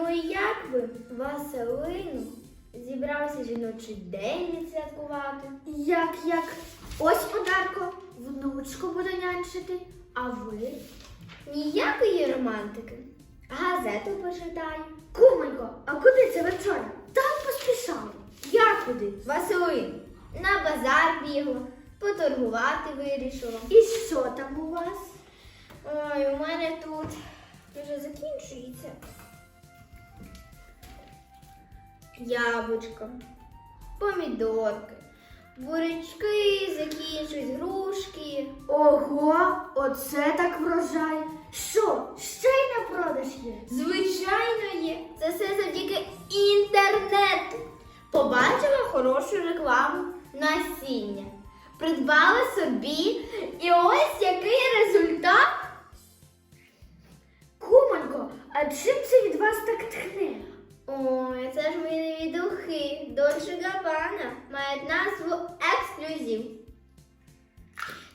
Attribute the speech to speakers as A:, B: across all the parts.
A: Ну і як ви, Василину, зібрався жіночий день відсвяткувати?
B: Як, як? Ось подарко, внучку буду нянчити, а ви?
A: Ніякої романтики. Газету почитаю.
B: Кумонько, а куди це ви вчора? Так поспішали.
A: Я куди? Василин. На базар бігла, поторгувати вирішила.
B: І що там у вас?
A: Ой, у мене тут вже закінчується. Яблучка, помідорки, бурячки, закінчують грушки.
B: Ого, оце так врожай. Що, ще й на продаж є?
A: Звичайно, є. Це все завдяки інтернету. Побачила хорошу рекламу насіння. Придбала собі, і ось який результат.
B: Кумонько, а чим це від вас так тхне?
A: Ой, це ж мої духи. Дольче Габана мають назву ексклюзив.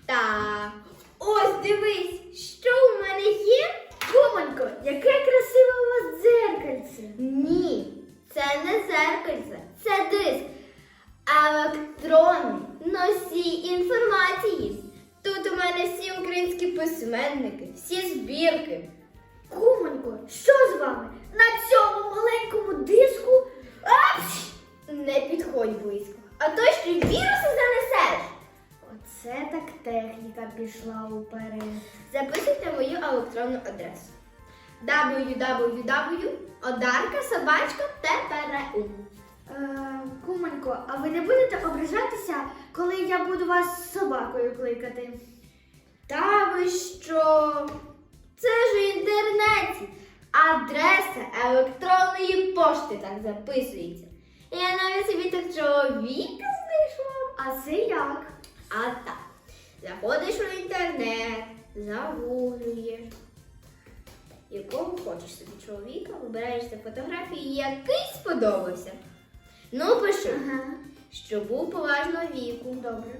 A: Так, ось дивись, що у мене є.
B: Кумонько, яке красиве у вас дзеркальце.
A: Ні, це не зеркальце, це диск. Електронний носій інформації. Тут у мене всі українські письменники, всі збірки. Не підходь близько. А то ще й віруси занесеш.
B: Оце так техніка пішла уперед.
A: Записуйте мою електронну адресу www.odarkasobachka.tpru
B: Е, кумонько, а ви не будете ображатися, коли я буду вас собакою кликати?
A: Та ви що? Це ж в інтернеті. Адреса електронної пошти так записується. Я навіть собі так чоловіка знайшла.
B: А це як?
A: А так, заходиш в інтернет, загуглюєш. Якого хочеш собі чоловіка, вибираєш за фотографії, який сподобався. Ну, пиши,
B: Ага.
A: що був поважного віку.
B: Добре.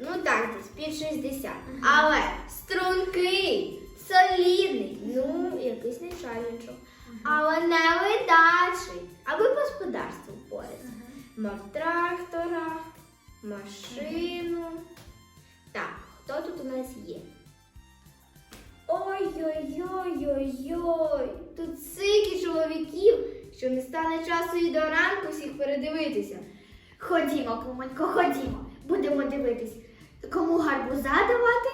A: Ну так, десь під 60. Але стрункий, солідний, ну, якийсь начальничок. Але не видачий, аби по господарству поряд. Мав трактора, машину. Так, хто тут у нас є? Ой-ой-ой-ой-ой. Тут стільки чоловіків, що не стане часу і до ранку всіх передивитися.
B: Ходімо, кумонько, ходімо. Будемо дивитись, кому гарбуза давати,